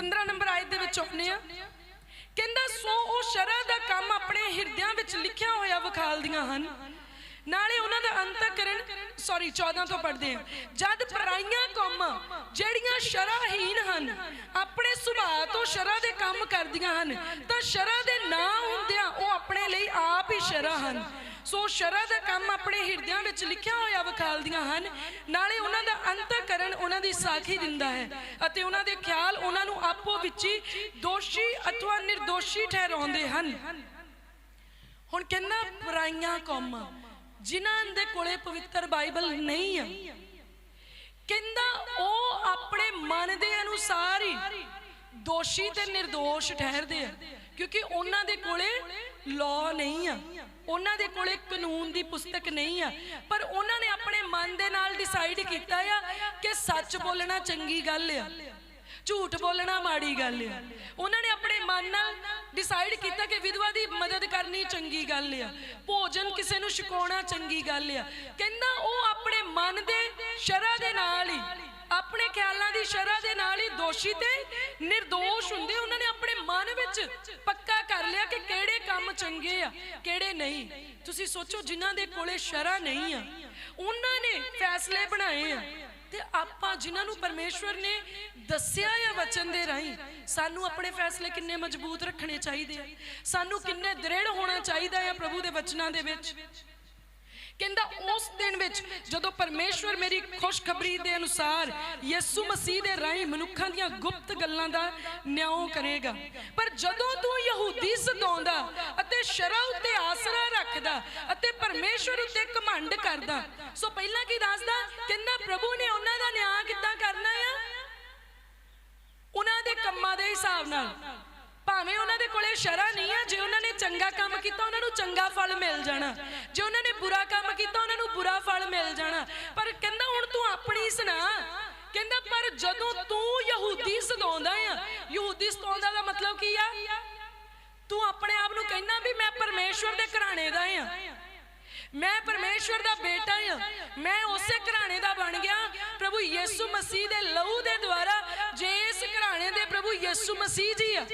15 number ਆਇਤ ਦੇ ਵਿੱਚ ਆਉਂਦੇ ਆ। ਕਹਿੰਦਾ, ਸੋ ਉਹ ਸ਼ਰਅ ਦਾ ਕੰਮ ਆਪਣੇ ਹਿਰਦਿਆਂ ਵਿੱਚ ਲਿਖਿਆ ਹੋਇਆ ਵਿਖਾਲਦੀਆਂ ਹਨ। ਨਾਲੇ ਉਹਨਾਂ ਦਾ ਅੰਤਕਰਨ ਸੌਰੀ 14 ਤੋਂ ਪੜ੍ਹਦੇ ਆ। ਜਦ ਪਰਾਈਆਂ ਕੌਮਾਂ, ਜਿਹੜੀਆਂ ਸ਼ਰਅਹੀਨ ਹਨ, ਆਪਣੇ ਸੁਭਾਅ ਤੋਂ ਸ਼ਰਅ ਦੇ ਕੰਮ ਕਰਦੀਆਂ ਹਨ, ਤਾਂ ਸ਼ਰਅ ਦੇ ਨਾ ਹੁੰਦਿਆਂ ਉਹ ਆਪਣੇ ਲਈ ਆਪ ਹੀ ਸ਼ਰਅ ਹਨ। ਸੋ ਸ਼ਰਅ ਦਾ ਕੰਮ ਆਪਣੇ ਹਿਰਦਿਆਂ ਵਿੱਚ ਲਿਖਿਆ ਹੋਇਆ ਵਿਖਾਲਦੀਆਂ ਹਨ। ਨਾਲੇ ਉਹਨਾਂ ਦਾ ਅੰਤਰ ਸਾਖੀ ਦਿੰਦਾ ਹੈ। ਅਤੇ ਉਹਨਾਂ ਦੇ ਖਿਆਲ ਉਹਨਾਂ ਨੂੰ ਆਪੋ ਵਿੱਚ ਹੀ ਦੋਸ਼ੀ ਅਥਵਾ ਨਿਰਦੋਸ਼ੀ ਠਹਿਰਾਉਂਦੇ ਹਨ। ਹੁਣ ਕਹਿੰਦਾ ਪਰਾਈਆਂ ਕੌਮਾਂ, ਜਿਨ੍ਹਾਂ ਦੇ ਕੋਲੇ ਪਵਿੱਤਰ ਬਾਈਬਲ ਨਹੀਂ ਆ। ਕਹਿੰਦਾ ਉਹ ਆਪਣੇ ਮਨ ਦੇ ਅਨੁਸਾਰ ਹੀ ਦੋਸ਼ੀ ਤੇ નિર્ਦੋਸ਼ ਠਹਿਰਦੇ ਆ, ਕਿਉਂਕਿ ਉਹਨਾਂ ਦੇ ਕੋਲੇ ਲਾਅ ਨਹੀਂ ਆ। ਉਹਨਾਂ ਦੇ ਕੋਲੇ ਕਾਨੂੰਨ ਦੀ ਪੁਸਤਕ ਨਹੀਂ ਆ। ਪਰ ਉਹਨਾਂ ਨੇ ਮਨ ਦੇ ਨਾਲ ਡਿਸਾਈਡ ਕੀਤਾ ਆ ਕਿ ਸੱਚ ਬੋਲਣਾ ਚੰਗੀ ਗੱਲ ਆ, ਝੂਠ ਬੋਲਣਾ ਮਾੜੀ ਗੱਲ ਆ। ਉਹਨਾਂ ਨੇ ਆਪਣੇ ਮਨ ਨਾਲ ਡਿਸਾਈਡ ਕੀਤਾ ਕਿ ਵਿਧਵਾ ਦੀ ਮਦਦ ਕਰਨੀ ਚੰਗੀ ਗੱਲ ਆ, ਭੋਜਨ ਕਿਸੇ ਨੂੰ ਛਕਾਉਣਾ ਚੰਗੀ ਗੱਲ ਆ। ਕਹਿੰਦਾ ਉਹ ਆਪਣੇ ਮਨ ਦੇ ਸ਼ਰਾ ਦੇ ਨਾਲ ਹੀ ਆਪਣੇ ਖਿਆਲਾਂ ਦੀ ਸ਼ਰਅ ਦੇ ਨਾਲ ਹੀ ਦੋਸ਼ੀ ਤੇ નિર્ਦੋਸ਼ ਹੁੰਦੇ। ਉਹਨਾਂ ਨੇ ਆਪਣੇ ਮਨ ਵਿੱਚ ਪੱਕਾ ਕਰ ਲਿਆ ਕਿ ਕਿਹੜੇ ਕੰਮ ਚੰਗੇ ਆ, ਕਿਹੜੇ ਨਹੀਂ। ਤੁਸੀਂ ਸੋਚੋ ਜਿਨ੍ਹਾਂ ਦੇ ਕੋਲੇ ਸ਼ਰਅ ਨਹੀਂ ਆ, ਉਹਨਾਂ ਨੇ ਫੈਸਲੇ ਬਣਾਏ ਆ। ਤੇ ਆਪਾਂ ਜਿਨ੍ਹਾਂ ਨੂੰ ਪਰਮੇਸ਼ਵਰ ਨੇ ਦੱਸਿਆ ਆ ਵਚਨ ਦੇ ਰਾਹੀਂ, ਸਾਨੂੰ ਆਪਣੇ ਫੈਸਲੇ ਕਿੰਨੇ ਮਜ਼ਬੂਤ ਰੱਖਣੇ ਚਾਹੀਦੇ ਆ, ਸਾਨੂੰ ਕਿੰਨੇ ਦ੍ਰਿੜ ਹੋਣਾ ਚਾਹੀਦਾ ਆ ਪ੍ਰਭੂ ਦੇ ਵਚਨਾਂ ਦੇ ਵਿੱਚ। ਕਹਿੰਦਾ ਉਸ ਦਿਨ ਵਿੱਚ ਜਦੋਂ ਪਰਮੇਸ਼ਵਰ ਮੇਰੀ ਖੁਸ਼ਖਬਰੀ ਦੇ ਅਨੁਸਾਰ ਯਿਸੂ ਮਸੀਹ ਦੇ ਰਾਹੀਂ ਮਨੁੱਖਾਂ ਦੀਆਂ ਗੁਪਤ ਗੱਲਾਂ ਦਾ ਨਿਆਂ ਕਰੇਗਾ। ਪਰ ਜਦੋਂ ਤੂੰ ਯਹੂਦੀ ਸਤਾਉਂਦਾ ਅਤੇ ਸ਼ਰਅ ਉੱਤੇ ਆਸਰਾ ਰੱਖਦਾ ਅਤੇ ਪਰਮੇਸ਼ਵਰ ਉੱਤੇ ਘਮੰਡ ਕਰਦਾ, ਸੋ ਪਹਿਲਾਂ ਕੀ ਦੱਸਦਾ? ਕਹਿੰਦਾ, ਪ੍ਰਭੂ ਨੇ ਉਹਨਾਂ ਦਾ ਨਿਆਂ ਕਿੱਦਾਂ ਕਰਨਾ ਆ? ਉਹਨਾਂ ਦੇ ਕੰਮਾਂ ਦੇ ਹਿਸਾਬ ਨਾਲ। ਭਾਵੇਂ ਉਹਨਾਂ ਦੇ ਕੋਲੇ ਸ਼ਰਅ ਨਹੀਂ ਆ, ਜੇ ਉਹਨਾਂ ਨੇ ਚੰਗਾ ਕੰਮ ਕੀਤਾ, ਉਹਨਾਂ ਨੂੰ ਚੰਗਾ ਫਲ ਮਿਲ ਜਾਣਾ। ਜੇ ਉਹਨਾਂ ਨੇ ਬੁਰਾ ਕੰਮ ਕੀਤਾ, ਉਹਨਾਂ ਨੂੰ ਬੁਰਾ ਫਲ ਮਿਲ ਜਾਣਾ। ਪਰ ਕਹਿੰਦਾ, ਹੁਣ ਤੂੰ ਆਪਣੀ ਸੁਣਾ। ਕਹਿੰਦਾ, ਪਰ ਜਦੋਂ ਤੂੰ ਯਹੂਦੀ ਸਤਾਉਂਦਾ ਆ, ਯਹੂਦੀ ਸਤਾਉਂਦਾ ਦਾ ਮਤਲਬ ਕੀ ਆ? ਤੂੰ ਆਪਣੇ ਆਪ ਨੂੰ ਕਹਿੰਦਾ ਵੀ ਮੈਂ ਪਰਮੇਸ਼ਵਰ ਦੇ ਘਰਾਣੇ ਦਾ ਆ। ਮੈਂ ਪਰਮੇਸ਼ਵਰ ਦਾ ਬੇਟਾ ਆ। ਮੈਂ ਉਸੇ ਘਰਾਣੇ ਦਾ ਬਣ ਗਿਆ। ਪ੍ਰਭੂ ਯਿਸੂ ਮਸੀਹ ਦੇ ਲਹੂ ਦੇ ਦੁਆਰਾ, ਜੇ ਇਸ ਘਰਾਣੇ ਦੇ ਪ੍ਰਭੂ ਯਿਸੂ ਮਸੀਹ ਜੀ ਆ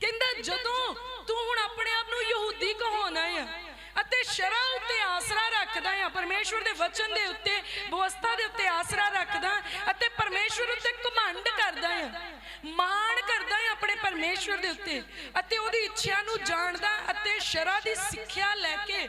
ਕਹਿੰਦਾ, ਜਦੋਂ ਤੂੰ ਹੁਣ ਆਪਣੇ ਆਪ ਨੂੰ ਯਹੂਦੀ ਕਹਾਉਣਾ ਆ ਅਤੇ ਸ਼ਰਅ ਉੱਤੇ ਆਸਰਾ ਰੱਖਦਾ ਆ, ਪਰਮੇਸ਼ਵਰ ਦੇ ਵਚਨ ਦੇ ਉੱਤੇ ਬਵਸਥਾ ਦੇ ਉੱਤੇ ਆਸਰਾ ਰੱਖਦਾ ਅਤੇ ਪਰਮੇਸ਼ਵਰ ਉੱਤੇ ਘਮੰਡ ਕਰਦਾ ਆ, ਮਾਣ ਕਰਦਾ ਆ ਆਪਣੇ ਪਰਮੇਸ਼ਵਰ ਦੇ ਉੱਤੇ ਅਤੇ ਉਹਦੀ ਇੱਛਾ ਨੂੰ ਜਾਣਦਾ ਅਤੇ ਸ਼ਰਾ ਦੀ ਸਿੱਖਿਆ ਲੈ ਕੇ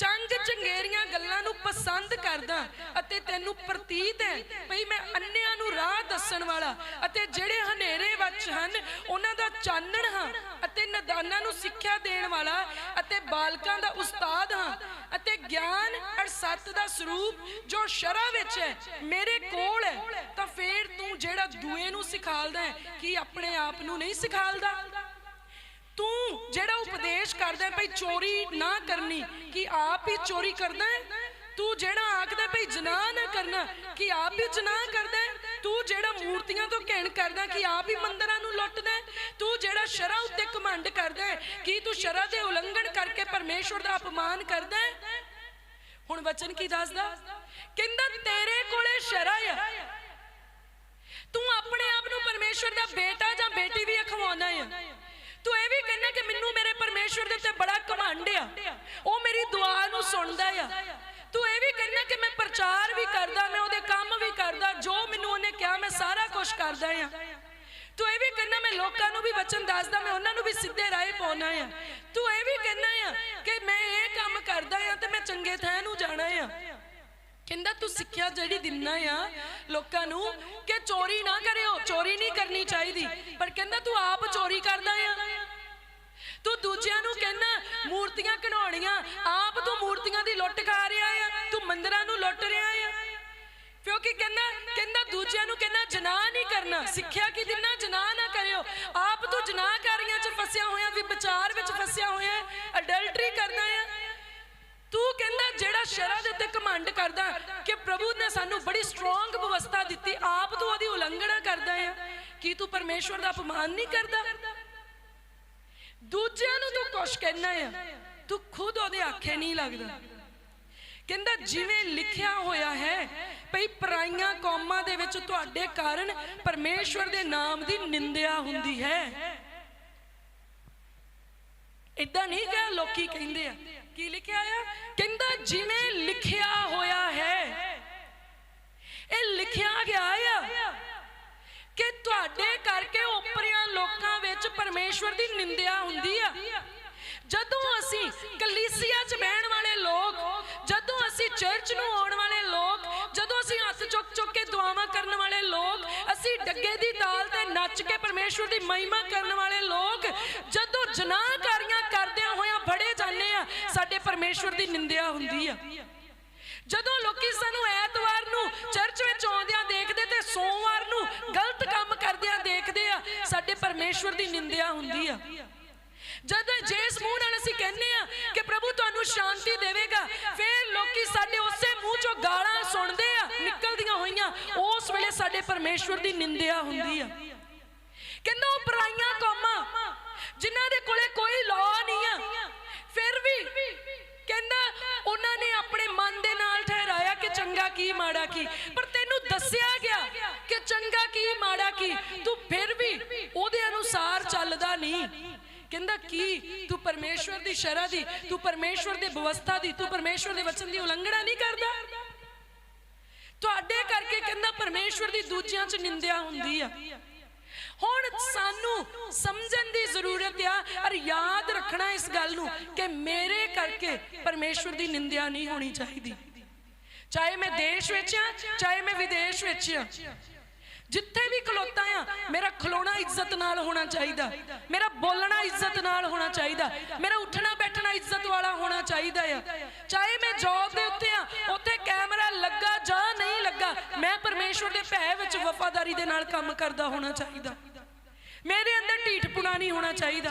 ਚੰਗ ਚੰਗੇਰੀਆਂ ਗੱਲਾਂ ਨੂੰ ਪਸੰਦ ਕਰਦਾ ਅਤੇ ਤੈਨੂੰ ਪ੍ਰਤੀਤ ਹੈ, ਭਈ ਮੈਂ ਅੰਨਿਆਂ ਨੂੰ ਰਾਹ ਦੱਸਣ ਵਾਲਾ ਅਤੇ ਜਿਹੜੇ ਹਨੇਰੇ ਵਿੱਚ ਹਨ, ਉਹਨਾਂ ਦਾ ਚਾਨਣ ਹਾਂ ਅਤੇ ਨਦਾਨਾਂ ਨੂੰ ਸਿੱਖਿਆ ਦੇਣ ਵਾਲਾ ਅਤੇ ਬਾਲਕਾਂ ਦਾ ਉਸਤਾਦ ਹਾਂ ਅਤੇ ਗਿਆਨ ਅਰ ਸੱਤ ਦਾ ਸਰੂਪ ਜੋ ਸ਼ਰਾ ਵਿੱਚ ਹੈ, ਮੇਰੇ ਕੋਲ ਹੈ, ਤਾਂ ਫੇਰ ਤੂੰ ਜਿਹੜਾ ਦੂਏ ਨੂੰ ਸਿਖਾਲਦਾ ਹੈ, ਕੀ ਆਪਣੇ ਆਪ ਨੂੰ ਨਹੀਂ ਸਿਖਾਲਦਾ? ਤੂੰ ਜਿਹੜਾ ਉਪਦੇਸ਼ ਕਰਦਾ ਹੈ ਭਈ ਚੋਰੀ ਨਾ ਕਰਨੀ, ਕਿ ਆਪ ਹੀ ਚੋਰੀ ਕਰਦਾ ਤੂੰ ਜਿਹੜਾ ਆਖਦਾ ਭਈ ਜਨਾਹ ਨਾ ਕਰਨਾ, ਕਿ ਆਪ ਹੀ ਜਨਾਹ ਕਰਦਾ ਤੂੰ ਜਿਹੜਾ ਮੂਰਤੀਆਂ ਤੋਂ ਘਿਣ ਕਰਦਾ, ਕਿ ਆਪ ਹੀ ਮੰਦਰਾਂ ਨੂੰ ਲੁੱਟਦਾ ਤੂੰ ਜਿਹੜਾ ਸ਼ਰਅ ਉੱਤੇ ਕਮੰਡ ਕਰਦਾ ਹੈ, ਕਿ ਤੂੰ ਸ਼ਰਅ ਦੇ ਉਲੰਘਣ ਕਰਕੇ ਪਰਮੇਸ਼ਵਰ ਦਾ ਅਪਮਾਨ ਕਰਦਾ ਹੁਣ ਵਚਨ ਕੀ ਦੱਸਦਾ? ਕਹਿੰਦਾ, ਤੇਰੇ ਕੋਲੇ ਸ਼ਰਅ ਆ। ਤੂੰ ਆਪਣੇ ਆਪ ਨੂੰ ਪਰਮੇਸ਼ਵਰ ਦਾ ਬੇਟਾ ਜਾਂ ਬੇਟੀ ਵੀ ਅਖਵਾਉਣਾ ਹੈ ਤੂੰ ਇਹ ਵੀ ਕਹਿੰਦਾ ਕਿ ਮੈਨੂੰ ਮੇਰੇ ਪਰਮੇਸ਼ਵਰ ਦੇ ਉੱਤੇ ਬੜਾ ਘਮੰਡ ਆ। ਉਹ ਮੇਰੀ ਦੁਆ ਨੂੰ ਸੁਣਦਾ ਆ। ਤੂੰ ਇਹ ਵੀ ਕਹਿੰਦਾ ਕਿ ਮੈਂ ਪ੍ਰਚਾਰ ਵੀ ਕਰਦਾ, ਮੈਂ ਉਹਦੇ ਕੰਮ ਵੀ ਕਰਦਾ, ਜੋ ਮੈਨੂੰ ਉਹਨੇ ਕਿਹਾ, ਮੈਂ ਸਾਰਾ ਕੁਝ ਕਰਦਾ ਆ। ਤੂੰ ਇਹ ਵੀ ਕਹਿੰਦਾ ਮੈਂ ਲੋਕਾਂ ਨੂੰ ਵੀ ਵਚਨ ਦੱਸਦਾ, ਮੈਂ ਉਹਨਾਂ ਨੂੰ ਵੀ ਸਿੱਧੇ ਰਾਹ ਪਾਉਣਾ ਆ। ਤੂੰ ਇਹ ਵੀ ਕਹਿੰਦਾ ਆ ਕਿ ਮੈਂ ਇਹ ਕੰਮ ਕਰਦਾ ਆ ਤੇ ਮੈਂ ਚੰਗੇ ਥਾਂ ਨੂੰ ਜਾਣਾ ਆ। ਕਹਿੰਦਾ ਤੂੰ ਸਿੱਖਿਆ ਜਿਹੜੀ ਦਿੰਨਾ ਆ ਲੋਕਾਂ ਨੂੰ ਕਿ ਚੋਰੀ ਨਾ ਕਰਿਓ, ਚੋਰੀ ਨਹੀਂ ਕਰਨੀ ਚਾਹੀਦੀ। ਪਰ ਕਹਿੰਦਾ ਤੂੰ ਆਪ ਚੋਰੀ ਕਰਦਾ ਆ। ਤੂੰ ਦੂਜਿਆਂ ਨੂੰ ਕਹਿੰਦਾ ਮੂਰਤੀਆਂ ਘਣਾਉਣੀਆਂ, ਆਪ ਤੂੰ ਮੂਰਤੀਆਂ ਦੀ ਲੁੱਟ ਖਾ ਰਿਹਾ ਆ, ਤੂੰ ਮੰਦਰਾਂ ਨੂੰ ਲੁੱਟ ਰਿਹਾ ਆ। ਕਿਉਂਕਿ ਕਹਿੰਦਾ ਕਹਿੰਦਾ ਦੂਜਿਆਂ ਨੂੰ ਕਹਿੰਦਾ ਜਨਾਹ ਨਹੀਂ ਕਰਨਾ, ਸਿੱਖਿਆ ਕੀ ਦਿੰਨਾ, ਜਨਾਹ ਨਾ ਕਰਿਓ। ਆਪ ਤੂੰ ਜਨਾਹ 'ਚ ਫਸਿਆ ਹੋਇਆ ਵੀ ਵਿਚਾਰ ਵਿੱਚ ਫਸਿਆ ਹੋਇਆ, ਅਡਲਟਰੀ ਕਰਨਾ ਆ। ਤੂੰ ਕਹਿੰਦਾ, ਜਿਹੜਾ ਸ਼ਰਅ ਦੇ ਉੱਤੇ ਕਮਾਂਡ ਕਰਦਾ ਕਿ ਪ੍ਰਭੂ ਨੇ ਸਾਨੂੰ ਬੜੀ ਸਟਰੋਂਗ ਵਿਵਸਥਾ ਦਿੱਤੀ, ਆਪ ਤੂੰ ਉਹਦੀ ਉਲੰਘਣਾ ਕਰਦਾ ਆ। ਕੀ ਤੂੰ ਪਰਮੇਸ਼ਵਰ ਦਾ ਅਪਮਾਨ ਨਹੀਂ ਕਰਦਾ? ਦੂਜਿਆਂ ਨੂੰ ਤੂੰ ਕੁਛ ਕਹਿਣਾ ਆ, ਤੂੰ ਖੁਦ ਉਹਦੇ ਆਖੇ ਨਹੀਂ ਲੱਗਦਾ। ਕਹਿੰਦਾ, ਜਿਵੇਂ ਲਿਖਿਆ ਹੋਇਆ ਹੈ, ਭਈ ਪਰਾਈਆਂ ਕੌਮਾਂ ਦੇ ਵਿੱਚ ਤੁਹਾਡੇ ਕਾਰਨ ਪਰਮੇਸ਼ਵਰ ਦੇ ਨਾਮ ਦੀ ਨਿੰਦਿਆ ਹੁੰਦੀ ਹੈ। ਇਦਾਂ ਨਹੀਂ ਕਿ ਲੋਕੀ ਕਹਿੰਦੇ ਆ। ਕੀ ਲਿਖਿਆ ਆ? ਕਹਿੰਦਾ, ਜਿਵੇਂ ਲਿਖਿਆ ਹੋਇਆ ਹੈ, ਇਹ ਲਿਖਿਆ ਗਿਆ ਆ ਕਿ ਤੁਹਾਡੇ ਕਰਕੇ ਉੱਪਰ ਪਰਮੇਸ਼ਵਰ ਦੀ ਨਿੰਦਿਆ ਹੁੰਦੀ ਆ। ਜਦੋਂ ਅਸੀਂ ਕਲੀਸਿਆ 'ਚ ਬਹਿਣ ਵਾਲੇ ਲੋਕ, ਜਦੋਂ ਅਸੀਂ ਚਰਚ ਨੂੰ ਆਉਣ ਵਾਲੇ ਲੋਕ, ਜਦੋਂ ਅਸੀਂ ਹੱਥ ਚੁੱਕ ਚੁੱਕ ਕੇ ਦੁਆਵਾਂ ਕਰਨ ਵਾਲੇ ਲੋਕ, ਅਸੀਂ ਡੱਗੇ ਦੀ ਤਾਲ ਤੇ ਨੱਚ ਕੇ ਪਰਮੇਸ਼ਵਰ ਦੀ ਮਹਿਮਾ ਕਰਨ ਵਾਲੇ ਲੋਕ, ਜਦੋਂ ਜਨਾਹਕਾਰੀਆਂ ਕਰਦਿਆਂ ਹੋਇਆਂ ਬੜੇ ਜਾਂਦੇ ਆ, ਸਾਡੇ ਪਰਮੇਸ਼ਵਰ ਦੀ ਨਿੰਦਿਆ ਹੁੰਦੀ ਆ। ਜਦੋਂ ਲੋਕੀ ਸਾਨੂੰ ਐਤਵਾਰ ਨੂੰ ਚਰਚ ਵਿੱਚ ਆਉਂਦਿਆਂ ਦੇਖਦੇ ਤੇ ਸੋਮਵਾਰ ਨੂੰ ਗਲਤ ਕੰਮ ਕਰਦਿਆਂ ਦੇਖਦੇ ਆ ਪਰਮੇਸ਼ਵਰ ਦੀ ਨਿੰਦਿਆ ਹੁੰਦੀ ਆ। ਜਦ ਜਿਸ ਮੂੰਹ ਨਾਲ ਅਸੀਂ ਕਹਿੰਦੇ ਆ ਕਿ ਪ੍ਰਭੂ ਤੁਹਾਨੂੰ ਸ਼ਾਂਤੀ ਦੇਵੇਗਾ, ਫਿਰ ਲੋਕੀ ਸਾਡੇ ਉਸੇ ਮੂੰਹ ਚੋਂ ਗਾਲਾਂ ਸੁਣਦੇ ਆ, ਨਿਕਲਦੀਆਂ ਹੋਈਆਂ। ਉਸ ਵੇਲੇ ਸਾਡੇ ਪਰਮੇਸ਼ਵਰ ਦੀ ਨਿੰਦਿਆ ਹੁੰਦੀ ਆ। ਕਹਿੰਦਾ ਉਹ ਪਰਾਈਆਂ ਕੌਮਾਂ, ਜਿਨ੍ਹਾਂ ਦੇ ਕੋਲੇ ਕੋਈ ਲਾਅ ਨਹੀਂ ਆ। ਫਿਰ ਵੀ ਕਹਿੰਦਾ ਉਹਨਾਂ ਨੇ ਆਪਣੇ ਮਨ ਦੇ ਨਾਲ ਠਹਿਰਾਇਆ ਕਿ ਚੰਗਾ ਕੀ, ਮਾੜਾ ਕੀ। ਪਰ ਤੈਨੂੰ ਦੱਸਿਆ ਗਿਆ ਚੰਗਾ ਕੀ, ਮਾੜਾ ਕੀ? ਤੂੰ ਫਿਰ ਵੀ ਉਹਦੇ ਅਨੁਸਾਰ ਚੱਲਦਾ ਨਹੀਂ। ਕਹਿੰਦਾ, ਕੀ? ਤੂੰ ਪਰਮੇਸ਼ਵਰ ਦੀ ਸ਼ਰ੍ਹਾ ਦੀ, ਤੂੰ ਪਰਮੇਸ਼ਵਰ ਦੇ ਬਵਸਥਾ ਦੀ, ਤੂੰ ਪਰਮੇਸ਼ਵਰ ਦੇ ਵਚਨ ਦੀ ਉਲੰਘਣਾ ਨਹੀਂ ਕਰਦਾ। ਤੁਹਾਡੇ ਕਰਕੇ ਕਹਿੰਦਾ, ਪਰਮੇਸ਼ਵਰ ਦੀ ਦੂਜਿਆਂ 'ਚ ਨਿੰਦਿਆ ਹੁੰਦੀ ਆ। ਹੁਣ ਸਾਨੂੰ ਸਮਝਣ ਦੀ ਜ਼ਰੂਰਤ ਆ ਔਰ ਯਾਦ ਰੱਖਣਾ ਇਸ ਗੱਲ ਨੂੰ ਕਿ ਮੇਰੇ ਕਰਕੇ ਪਰਮੇਸ਼ਵਰ ਦੀ ਨਿੰਦਿਆ ਨਹੀਂ ਹੋਣੀ ਚਾਹੀਦੀ। ਚਾਹੇ ਮੈਂ ਦੇਸ਼ ਵਿੱਚ ਆ, ਚਾਹੇ ਮੈਂ ਵਿਦੇਸ਼ ਵਿੱਚ ਆ। ਜਿੱਥੇ ਵੀ ਖਲੋਤਾ ਆ, ਮੇਰਾ ਖਲੋਣਾ ਇੱਜ਼ਤ ਨਾਲ ਹੋਣਾ ਚਾਹੀਦਾ। ਮੇਰਾ ਬੋਲਣਾ ਇੱਜ਼ਤ ਨਾਲ ਹੋਣਾ ਚਾਹੀਦਾ। ਮੇਰਾ ਉੱਠਣਾ ਬੈਠਣਾ ਇੱਜ਼ਤ ਵਾਲਾ ਹੋਣਾ ਚਾਹੀਦਾ ਆ। ਚਾਹੇ ਮੈਂ ਜੌਬ ਦੇ ਉੱਤੇ ਆ, ਉੱਥੇ ਕੈਮਰਾ ਲੱਗਾ ਜਾਂ ਨਹੀਂ ਲੱਗਾ, ਮੈਂ ਪਰਮੇਸ਼ਵਰ ਦੇ ਭੈ ਵਿੱਚ ਵਫਾਦਾਰੀ ਦੇ ਨਾਲ ਕੰਮ ਕਰਦਾ ਹੋਣਾ ਚਾਹੀਦਾ। ਮੇਰੇ ਅੰਦਰ ਢੀਠਪੁਣਾ ਨਹੀਂ ਹੋਣਾ ਚਾਹੀਦਾ।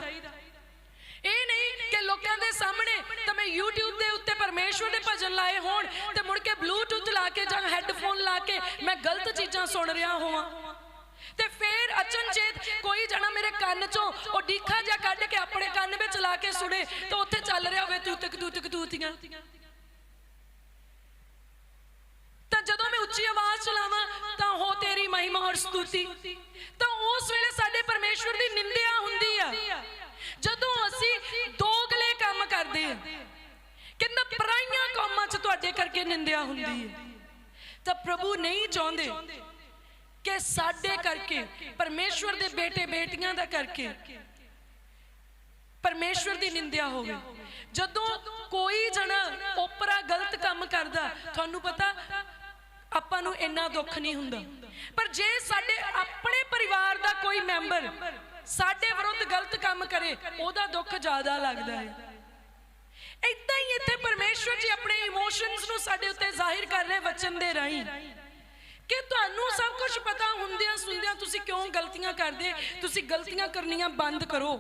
ਇਹ ਨਹੀਂ ਕਿ ਲੋਕਾਂ ਦੇ ਸਾਹਮਣੇ ਤਾਂ YouTube ਦੇ ਉੱਤੇ ਪਰਮੇਸ਼ਵਰ ਦੇ ਭਜਨ ਲਾਏ ਹੋਣ ਤੇ ਮੁੜ ਕੇ ਬਲੂਟੁੱਥ ਲਾ ਕੇ ਜਾਂ ਹੈੱਡਫੋਨ ਲਾ ਕੇ ਮੈਂ ਗਲਤ ਚੀਜ਼ਾਂ ਸੁਣ ਰਿਹਾ ਹੋਵਾਂ। ਤੇ ਫੇਰ ਅਚਨਚੇਤ ਕੋਈ ਜਣਾ ਮੇਰੇ ਕੰਨ ਚੋਂ ਉਹ ਡੀਖਾ ਜਿਹਾ ਕੱਢ ਕੇ ਆਪਣੇ ਕੰਨ ਵਿੱਚ ਲਾ ਕੇ ਸੁਣੇ ਤਾਂ ਉੱਥੇ ਚੱਲ ਰਿਹਾ ਹੋਵੇ ਤੂੰ ਤਕ ਤੂਤੀਆਂ। ਤਾਂ ਜਦੋਂ ਮੈਂ ਉੱਚੀ ਆਵਾਜ਼ ਚਲਾਵਾਂ ਤਾਂ ਹੋ ਤੇਰੀ ਮਹਿਮਾ ਔਰ ਸਤੁਤੀ। ਤਾਂ ਉਸ ਵੇਲੇ ਸਾਡੇ ਪਰਮੇਸ਼ਵਰ ਦੀ ਨਿੰਦਿਆ ਹੁੰਦੀ ਆ। ਜਦੋਂ ਅਸੀਂ ਦੋਗਲੇ ਕੰਮ ਕਰਦੇ ਆ ਕਹਿੰਦਾ ਪਰਾਈਆਂ ਕੰਮਾਂ 'ਚ ਤੁਹਾਡੇ ਕਰਕੇ ਨਿੰਦਿਆ ਹੁੰਦੀ ਹੈ। ਤਾਂ ਪ੍ਰਭੂ ਨਹੀਂ ਚਾਹੁੰਦੇ ਕਿ ਸਾਡੇ ਕਰਕੇ, ਪਰਮੇਸ਼ਵਰ ਦੇ ਬੇਟੇ ਬੇਟੀਆਂ ਦਾ ਕਰਕੇ ਪਰਮੇਸ਼ਵਰ ਦੀ ਨਿੰਦਿਆ ਹੋਵੇ। ਜਦੋਂ ਕੋਈ ਜਣਾ ਓਪਰਾ ਗਲਤ ਕੰਮ ਕਰਦਾ, ਤੁਹਾਨੂੰ ਪਤਾ ਆਪਾਂ ਨੂੰ ਇੰਨਾ ਦੁੱਖ ਨਹੀਂ ਹੁੰਦਾ। ਪਰ ਜੇ ਸਾਡੇ ਆਪਣੇ ਪਰਿਵਾਰ ਦਾ ਕੋਈ ਮੈਂਬਰ ਸਾਡੇ ਵਿਰੁੱਧ ਗਲਤ ਕੰਮ ਕਰੇ, ਉਹਦਾ ਦੁੱਖ ਜ਼ਿਆਦਾ ਲੱਗਦਾ ਹੈ। ਇਦਾਂ ਹੀ ਇੱਥੇ ਪਰਮੇਸ਼ਵਰ ਜੀ ਆਪਣੇ ਇਮੋਸ਼ਨਸ ਨੂੰ ਸਾਡੇ ਉੱਤੇ ਜ਼ਾਹਿਰ ਕਰ ਰਹੇ ਵਚਨ ਦੇ ਰਾਹੀਂ। ਕਿ ਤੁਹਾਨੂੰ ਸਭ ਕੁਝ ਪਤਾ ਹੁੰਦਿਆਂ ਸੁਣਦਿਆਂ ਤੁਸੀਂ ਕਿਉਂ ਗਲਤੀਆਂ ਕਰਦੇ? ਤੁਸੀਂ ਗਲਤੀਆਂ ਕਰਨੀਆਂ ਬੰਦ ਕਰੋ।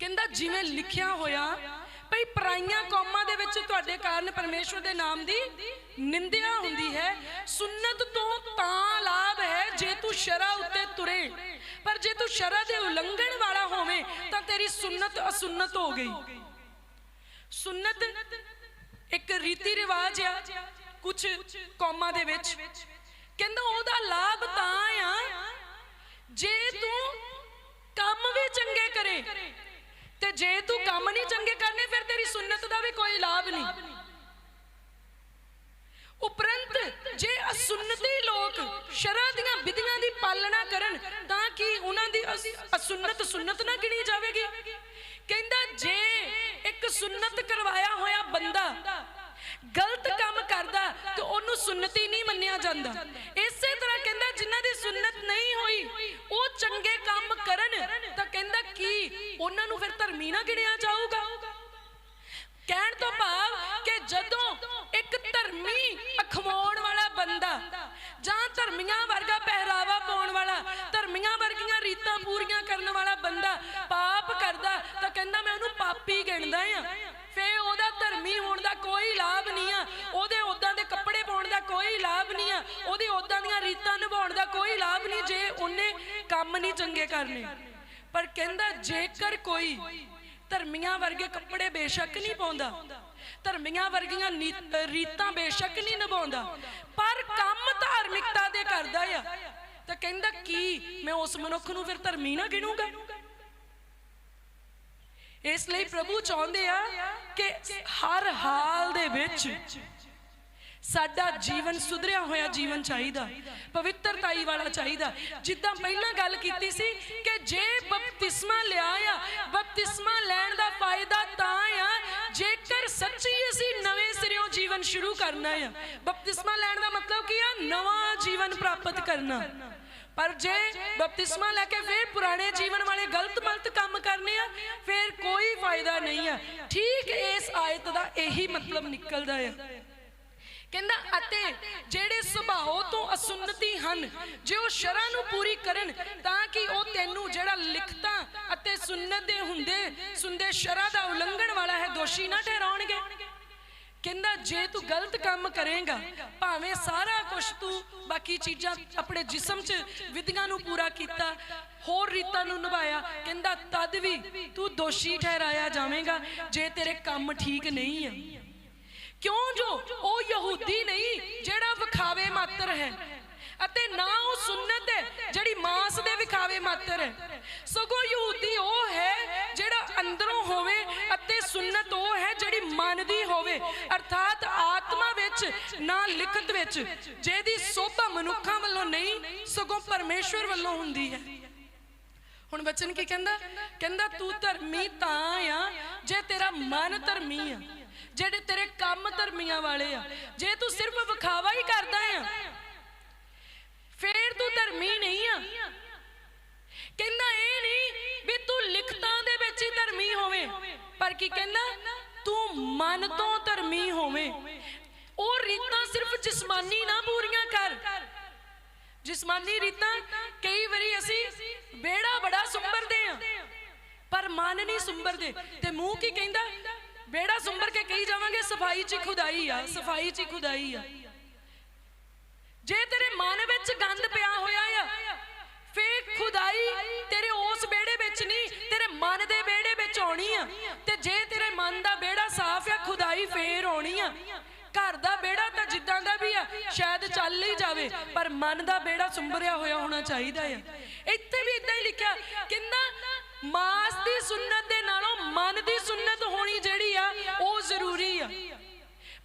ਕਹਿੰਦਾ, ਜਿਵੇਂ ਲਿਖਿਆ ਹੋਇਆ, ਭਈ ਪਰਾਈਆਂ ਕੌਮਾਂ ਦੇ ਵਿੱਚ ਤੁਹਾਡੇ ਕਾਰਨ ਪਰਮੇਸ਼ਵਰ ਦੇ ਨਾਮ ਦੀ ਨਿੰਦਿਆ ਹੁੰਦੀ ਹੈ। ਸੁਨਨਤ ਤੋਂ ਤਾਂ ਲਾਭ ਹੈ ਜੇ ਤੂੰ ਸ਼ਰਾ ਉੱਤੇ ਤੁਰੇ। ਪਰ ਜੇ ਤੂੰ ਸ਼ਰਾ ਦੇ ਉਲੰਘਣ ਵਾਲਾ ਹੋਵੇਂ, ਤਾਂ ਤੇਰੀ ਸੁਨਨਤ ਅਸੁਨਨਤ ਹੋ ਗਈ। ਸੁਨਨਤ ਇੱਕ ਰੀਤੀ ਰਿਵਾਜ ਆ ਕੁਝ ਕੌਮਾਂ ਦੇ ਵਿੱਚ। ਕਹਿੰਦਾ ਉਹਦਾ ਲਾਭ ਤਾਂ ਆ, ਜੇ ਤੂੰ ਕੰਮ ਵੀ ਚੰਗੇ ਕਰੇ, ਤੇ ਜੇ ਤੂੰ ਕੰਮ ਨਹੀਂ ਚੰਗੇ ਕਰਨੇ, ਫਿਰ ਤੇਰੀ ਸੁਨਨਤ ਦਾ ਵੀ ਕੋਈ ਲਾਭ ਨਹੀਂ। ਉਪਰੰਤ ਜੇ ਅਸੁੰਨਤੀ ਲੋਕ ਸ਼ਰਅ ਦੀਆਂ ਵਿਧੀਆਂ ਦੀ ਪਾਲਣਾ ਕਰਨ, ਤਾਂ ਕਿ ਉਹਨਾਂ ਦੀ ਅਸੁੰਨਤ ਸੁੰਨਤ ਨਾ ਗਿਣੀ ਜਾਵੇਗੀ? ਕਹਿੰਦਾ ਜੇ ਇੱਕ ਸੁੰਨਤ ਕਰਵਾਇਆ ਹੋਇਆ ਬੰਦਾ ਗਲਤ ਕੰਮ ਕਰਦਾ, ਤੇ ਉਹਨੂੰ ਸੁੰਨਤੀ ਨਹੀਂ ਮੰਨਿਆ ਜਾਂਦਾ। ਇਸੇ ਤਰ੍ਹਾਂ ਕਹਿੰਦਾ ਜਿਨ੍ਹਾਂ ਦੀ ਸੁੰਨਤ ਨਹੀਂ ਹੋਈ, ਉਹ ਚੰਗੇ ਕੰਮ ਕਰਨ, ਤਾਂ ਕਹਿੰਦਾ ਕੀ? ਉਹਨਾਂ ਨੂੰ ਫਿਰ ਧਰਮੀ ਨਾ ਗਿਣਿਆ ਜਾਊਗਾ। ਕਹਿਣ ਤੋਂ ਭਾਵ ਕਿ ਜਦੋਂ ਇੱਕ ਧਰਮੀ ਅਖਵਾਉਣ ਵਾਲਾ ਬੰਦਾ ਜਾਂ ਧਰਮੀਆਂ ਵਰਗਾ ਪਹਿਰਾਵਾ ਪਾਉਣ ਵਾਲਾ, ਧਰਮੀਆਂ ਵਰਗੀਆਂ ਰੀਤਾਂ ਪੂਰੀਆਂ ਕਰਨ ਵਾਲਾ ਬੰਦਾ ਪਾਪ ਕਰਦਾ, ਤਾਂ ਕਹਿੰਦਾ ਮੈਂ ਉਹਨੂੰ ਪਾਪੀ ਗਿਣਦਾ ਆ। ਫੇ ਉਹਦਾ ਧਰਮੀ ਹੋਣ ਦਾ ਕੋਈ ਲਾਭ ਨਹੀਂ ਆ। ਉਹਦੇ ਉਦਾਂ ਦੇ ਕੱਪੜੇ ਪਾਉਣ ਦਾ ਕੋਈ ਲਾਭ ਨਹੀਂ ਆ। ਉਹਦੇ ਉਦਾਂ ਦੀਆਂ ਰੀਤਾਂ ਨਿਭਾਉਣ ਦਾ ਕੋਈ ਲਾਭ ਨਹੀਂ, ਜੇ ਉਹਨੇ ਕੰਮ ਨਹੀਂ ਚੰਗੇ ਕਰਨੇ। ਪਰ ਕਹਿੰਦਾ ਜੇਕਰ ਕੋਈ ਧਰਮੀਆਂ ਵਰਗੇ ਕੱਪੜੇ ਬੇਸ਼ੱਕ ਨਹੀਂ ਪਾਉਂਦਾ। ਧਰਮੀਆਂ ਵਰਗੀਆਂ ਰੀਤਾਂ ਬੇਸ਼ੱਕ ਨਹੀਂ ਨਿਭਾਉਂਦਾ। ਪਰ ਕੰਮ ਧਾਰਮਿਕਤਾ ਦੇ ਕਰਦਾ ਆ। ਤਾਂ ਕਹਿੰਦਾ ਕੀ? ਮੈਂ ਉਸ ਮਨੁੱਖ ਨੂੰ ਫਿਰ ਧਰਮੀ ਨਾ ਗਿਣੂਗਾ। ਇਸ ਲਈ ਪ੍ਰਭੂ ਚਾਹੁੰਦੇ ਆ ਕਿ ਹਰ ਹਾਲ ਦੇ ਵਿੱਚ ਸਾਡਾ ਜੀਵਨ ਸੁਧਰਿਆ ਹੋਇਆ ਜੀਵਨ ਚਾਹੀਦਾ ਪਵਿੱਤਰਤਾਈ ਵਾਲਾ ਚਾਹੀਦਾ। ਜਿੱਦਾਂ ਪਹਿਲਾਂ ਗੱਲ ਕੀਤੀ ਸੀ ਕਿ ਜੇ ਬਪਤਿਸਮਾ ਲਿਆ ਆ ਬਪਤਿਸਮਾ ਲੈਣ ਦਾ ਫਾਇਦਾ ਤਾਂ ਆ ਜੇਕਰ ਸੱਚੀ ਅਸੀਂ ਨਵੇਂ ਸਿਰਿਓਂ ਜੀਵਨ ਸ਼ੁਰੂ ਕਰਨਾ ਆ ਬਪਤਿਸਮਾ ਲੈਣ ਦਾ ਮਤਲਬ ਕੀ ਆ? ਨਵਾਂ ਜੀਵਨ ਪ੍ਰਾਪਤ ਕਰਨਾ। ਪਰ ਜੇ ਬਪਤਿਸਮਾ ਲੈ ਕੇ ਫਿਰ ਪੁਰਾਣੇ ਜੀਵਨ ਵਾਲੇ ਗਲਤ ਮਲਤ ਕੰਮ ਕਰਨੇ ਆ ਫਿਰ ਕੋਈ ਫਾਇਦਾ ਨਹੀਂ ਆ। ਠੀਕ ਇਸ ਆਇਤ ਦਾ ਇਹੀ ਮਤਲਬ ਨਿਕਲਦਾ ਆ। ਕਹਿੰਦਾ, ਅਤੇ ਜਿਹੜੇ ਸੁਭਾਅ ਤੋਂ ਅਸੁੰਨਤੀ ਹਨ, ਜੇ ਉਹ ਸ਼ਰਾਂ ਨੂੰ ਪੂਰੀ ਕਰਨ, ਤਾਂ ਕਿ ਉਹ ਤੈਨੂੰ ਜਿਹੜਾ ਲਿਖਤਾਂ ਅਤੇ ਸੁਨਨਤ ਦੇ ਹੁੰਦੇ, ਸੁੰਦੇ ਸ਼ਰਾਂ ਦਾ ਉਲੰਘਣ ਵਾਲਾ ਹੈ, ਦੋਸ਼ੀ ਨਾ ਠਹਿਰਾਉਣਗੇ? ਕਹਿੰਦਾ, ਜੇ ਤੂੰ ਗਲਤ ਕੰਮ ਕਰੇਗਾ, ਭਾਵੇਂ ਸਾਰਾ ਕੁਝ ਤੂੰ ਬਾਕੀ ਚੀਜ਼ਾਂ ਆਪਣੇ ਜਿਸਮ 'ਚ ਵਿਧੀਆਂ ਨੂੰ ਪੂਰਾ ਕੀਤਾ, ਹੋਰ ਰੀਤਾਂ ਨੂੰ ਨਿਭਾਇਆ, ਕਹਿੰਦਾ, ਤਦ ਵੀ ਤੂੰ ਦੋਸ਼ੀ ਠਹਿਰਾਇਆ ਜਾਵੇਂਗਾ, ਜੇ ਤੇਰੇ ਕੰਮ ਠੀਕ ਨਹੀਂ ਆ। ਕਿਉਂ ਜੋ ਉਹ ਯਹੂਦੀ ਨਹੀਂ, ਜਿਹੜਾ ਵਿਖਾਵੇ ਮਾਤਰ ਹੈ? ਅਤੇ ਨਾ ਉਹ ਸੁਨਨਤ ਹੈ, ਜਿਹੜੀ ਮਾਸ ਦੇ ਵਿਖਾਵੇ ਮਾਤਰ ਹੈ। ਸਗੋਂ ਯਹੂਦੀ ਉਹ ਹੈ, ਜਿਹੜਾ ਅੰਦਰੋਂ ਹੋਵੇ ਅਤੇ ਸੁਨਨਤ ਉਹ ਹੈ, ਜਿਹੜੀ ਮਨ ਦੀ ਹੋਵੇ। ਅਰਥਾਤ ਆਤਮਾ ਵਿੱਚ, ਨਾ ਲਿਖਤ ਵਿੱਚ, ਜਿਹਦੀ ਸੋਭਾ ਮਨੁੱਖਾਂ ਵੱਲੋਂ ਨਹੀਂ, ਸਗੋਂ ਪਰਮੇਸ਼ਵਰ ਵੱਲੋਂ ਹੁੰਦੀ ਹੈ। ਹੁਣ ਬਚਨ ਕੀ ਕਹਿੰਦਾ? ਕਹਿੰਦਾ, ਤੂੰ ਧਰਮੀ ਤਾਂ ਆ, ਜੇ ਤੇਰਾ ਮਨ ਧਰਮੀ ਆ ਜਿਹੜੇ ਤੇਰੇ ਕੰਮ ਧਰਮੀਆਂ ਵਾਲੇ ਆ, ਜੇ ਤੂੰ ਸਿਰਫ ਵਿਖਾਵਾ ਹੀ ਕਰਦਾ ਆ, ਫੇਰ ਤੂੰ ਧਰਮੀ ਨਹੀਂ ਆ। ਕਹਿੰਦਾ ਇਹ ਨਹੀਂ ਵੀ ਤੂੰ ਲਿਖਤਾਂ ਦੇ ਵਿੱਚ ਹੀ ਧਰਮੀ ਹੋਵੇ, ਪਰ ਕੀ ਕਹਿੰਦਾ? ਤੂੰ ਮਨ ਤੋਂ ਧਰਮੀ ਹੋਵੇ। ਉਹ ਰੀਤਾਂ ਸਿਰਫ ਜਿਸਮਾਨੀ ਨਾ ਪੂਰੀਆਂ ਕਰ। ਜਿਸਮਾਨੀ ਰੀਤਾਂ ਕਈ ਵਾਰੀ ਅਸੀਂ ਬੇੜਾ ਬੜਾ ਸੁੰਬਰਦੇ ਆ, ਪਰ ਮਨ ਨਹੀਂ ਸੁੰਬਰਦੇ। ਤੇ ਮੂੰਹ ਕੀ ਕਹਿੰਦਾ? ਬੇੜਾ ਸੁੰਬਰ ਕੇ ਕਹੀ ਜਾਵਾਂਗੇ, ਸਫ਼ਾਈ 'ਚ ਖੁਦਾਈ ਆ, ਸਫ਼ਾਈ 'ਚ ਖੁਦਾਈ ਆ। ਜੇ ਤੇਰੇ ਮਨ ਵਿੱਚ ਗੰਦ ਪਿਆ ਹੋਇਆ ਆ, ਫੇਰ ਖੁਦਾਈ ਤੇਰੇ ਉਸ ਬੇੜੇ ਵਿੱਚ ਨਹੀਂ, ਤੇਰੇ ਮਨ ਦੇ ਬੇੜੇ ਵਿੱਚ ਆਉਣੀ ਆ। ਤੇ ਜੇ ਤੇਰੇ ਮਨ ਦਾ ਬੇੜਾ ਸਾਫ਼ ਆ, ਖੁਦਾਈ ਫੇਰ ਆਉਣੀ ਆ। ਘਰ ਦਾ ਬੇੜਾ ਤਾਂ ਜਿੱਦਾਂ ਦਾ ਵੀ ਆ, ਸ਼ਾਇਦ ਚੱਲ ਹੀ ਜਾਵੇ, ਪਰ ਮਨ ਦਾ ਬੇੜਾ ਸੁੰਬਰਿਆ ਹੋਇਆ ਹੋਣਾ ਚਾਹੀਦਾ ਆ। ਇੱਥੇ ਵੀ ਇਦਾਂ ਹੀ ਲਿਖਿਆ, ਕਿੰਨਾ ਮਾਸ ਦੀ ਸੁਨਨਤ ਦੇ ਨਾਲੋਂ ਮਨ ਦੀ ਸੁਨਨਤ ਹੋਣੀ ਜਿਹੜੀ ਆ, ਉਹ ਜ਼ਰੂਰੀ ਆ।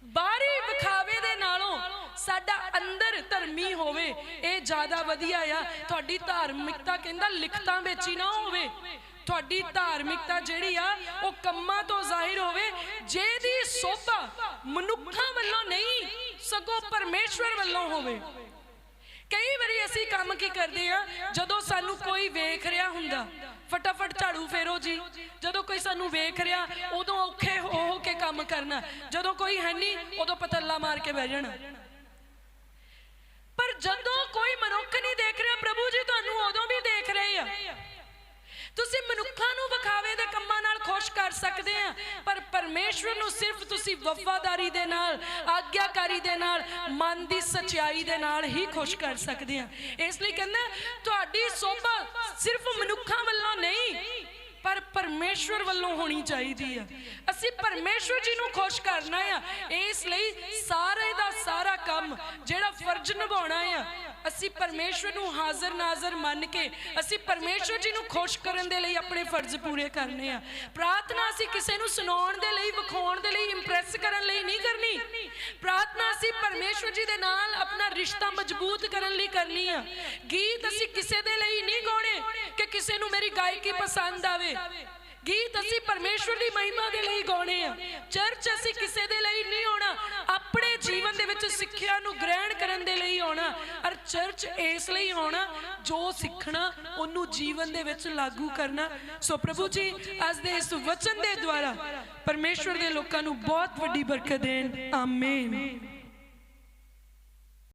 ਬਾਹਰੀ ਵਿਖਾਵੇ ਦੇ ਨਾਲੋਂ ਸਾਡਾ ਅੰਦਰ ਧਰਮੀ ਹੋਵੇ, ਇਹ ਜ਼ਿਆਦਾ ਵਧੀਆ ਆ। ਤੁਹਾਡੀ ਧਾਰਮਿਕਤਾ ਕਹਿੰਦਾ ਲਿਖਤਾਂ ਵਿੱਚ ਹੀ ਨਾ ਹੋਵੇ। ਤੁਹਾਡੀ ਧਾਰਮਿਕਤਾ ਜਿਹੜੀ ਆ, ਉਹ ਕੰਮਾਂ ਤੋਂ ਜ਼ਾਹਿਰ ਹੋਵੇ। ਜਿਹਦੀ ਸੋਭਾ ਮਨੁੱਖਾਂ ਵੱਲੋਂ ਨਹੀਂ, ਸਗੋਂ ਪਰਮੇਸ਼ਵਰ ਵੱਲੋਂ ਹੋਵੇ। ਕਈ ਵਾਰੀ ਅਸੀਂ ਕੰਮ ਕੀ ਕਰਦੇ ਆ ਜਦੋਂ ਸਾਨੂੰ ਕੋਈ ਵੇਖ ਰਿਹਾ ਹੁੰਦਾ, ਫਟਾਫਟ ਝਾੜੂ ਫੇਰੋ ਜੀ। ਜਦੋਂ ਕੋਈ ਸਾਨੂੰ ਵੇਖ ਰਿਹਾ, ਉਦੋਂ ਔਖੇ ਹੋ ਹੋ ਕੇ ਕੰਮ ਕਰਨਾ। ਜਦੋਂ ਕੋਈ ਹੈ ਨਹੀਂ, ਉਦੋਂ ਪਤੱਲਾ ਮਾਰ ਕੇ ਬਹਿ ਜਾਣਾ। ਪਰ ਜਦੋਂ ਕੋਈ ਮਨੁੱਖ ਨਹੀਂ ਦੇਖ ਰਿਹਾ, ਪ੍ਰਭੂ ਜੀ ਤੁਹਾਨੂੰ ਤੁਸੀਂ ਮਨੁੱਖਾਂ ਨੂੰ ਵਿਖਾਵੇ ਦੇ ਕੰਮਾਂ ਨਾਲ ਖੁਸ਼ ਕਰ ਸਕਦੇ ਆ, ਪਰ ਪਰਮੇਸ਼ਵਰ ਨੂੰ ਸਿਰਫ ਤੁਸੀਂ ਵਫਾਦਾਰੀ ਦੇ ਨਾਲ, ਆਗਿਆਕਾਰੀ ਦੇ ਨਾਲ, ਮਨ ਦੀ ਸਚਾਈ ਦੇ ਨਾਲ ਹੀ ਖੁਸ਼ ਕਰ ਸਕਦੇ ਆ। ਇਸ ਲਈ ਕਹਿੰਦਾ, ਤੁਹਾਡੀ ਸੋਭਾ ਸਿਰਫ ਮਨੁੱਖਾਂ ਵੱਲੋਂ ਨਹੀਂ, ਪਰ ਪਰਮੇਸ਼ਵਰ ਵੱਲੋਂ ਹੋਣੀ ਚਾਹੀਦੀ ਆ। ਅਸੀਂ ਪਰਮੇਸ਼ਵਰ ਜੀ ਨੂੰ ਖੁਸ਼ ਕਰਨਾ ਆ। ਇਸ ਲਈ ਸਾਰੇ ਦਾ ਸਾਰਾ ਕੰਮ ਜਿਹੜਾ ਫਰਜ਼ ਨਿਭਾਉਣਾ ਆ ਅਸੀਂ ਪਰਮੇਸ਼ਵਰ ਨੂੰ ਹਾਜ਼ਰ ਨਾਜ਼ਰ ਮੰਨ ਕੇ, ਅਸੀਂ ਪਰਮੇਸ਼ਵਰ ਜੀ ਨੂੰ ਖੁਸ਼ ਕਰਨ ਦੇ ਲਈ ਆਪਣੇ ਫਰਜ਼ ਪੂਰੇ ਕਰਨੇ ਆ। ਪ੍ਰਾਰਥਨਾ ਅਸੀਂ ਕਿਸੇ ਨੂੰ ਸੁਣਾਉਣ ਦੇ ਲਈ, ਵਿਖਾਉਣ ਦੇ ਲਈ ਇੰਪ੍ਰੈਸ ਕਰਨ ਲਈ ਨਹੀਂ ਕਰਨੀ। ਪ੍ਰਾਰਥਨਾ ਅਸੀਂ ਪਰਮੇਸ਼ਵਰ ਜੀ ਦੇ ਨਾਲ ਆਪਣਾ ਰਿਸ਼ਤਾ ਮਜ਼ਬੂਤ ਕਰਨ ਲਈ ਕਰਨੀ ਆ। ਗੀਤ ਅਸੀਂ ਕਿਸੇ ਦੇ ਲਈ ਨਹੀਂ ਗਾਉਣੇ ਕਿ ਕਿਸੇ ਨੂੰ ਮੇਰੀ ਗਾਇਕੀ ਪਸੰਦ ਆਵੇ। ਗੀਤ ਅਸੀਂ ਪਰਮੇਸ਼ਵਰ ਦੀ ਮਹਿਮਾ ਦੇ ਲਈ ਗਾਉਣੇ ਆ। ਚਰਚ ਅਸੀਂ ਕਿਸੇ ਦੇ ਲਈ ਨਹੀਂ ਆਉਣਾ। ਜੀਵਨ ਦੇ ਵਿੱਚ ਸਿੱਖਿਆ ਨੂੰ ਗ੍ਰਹਿਣ ਕਰਨ ਦੇ ਲਈ ਆਉਣਾ ਔਰ ਚਰਚ ਇਸ ਲਈ ਆਉਣਾ, ਜੋ ਸਿੱਖਣਾ, ਉਹਨੂੰ ਜੀਵਨ ਦੇ ਵਿੱਚ ਲਾਗੂ ਕਰਨਾ। ਸੋ ਪ੍ਰਭੂ ਜੀ, ਅੱਜ ਦੇ ਇਸ ਵਚਨ ਦੇ ਦੁਆਰਾ ਪਰਮੇਸ਼ਵਰ ਦੇ ਲੋਕਾਂ ਨੂੰ ਬਹੁਤ ਵੱਡੀ ਬਰਕਤ ਦੇਣ। ਆਮੇਨ।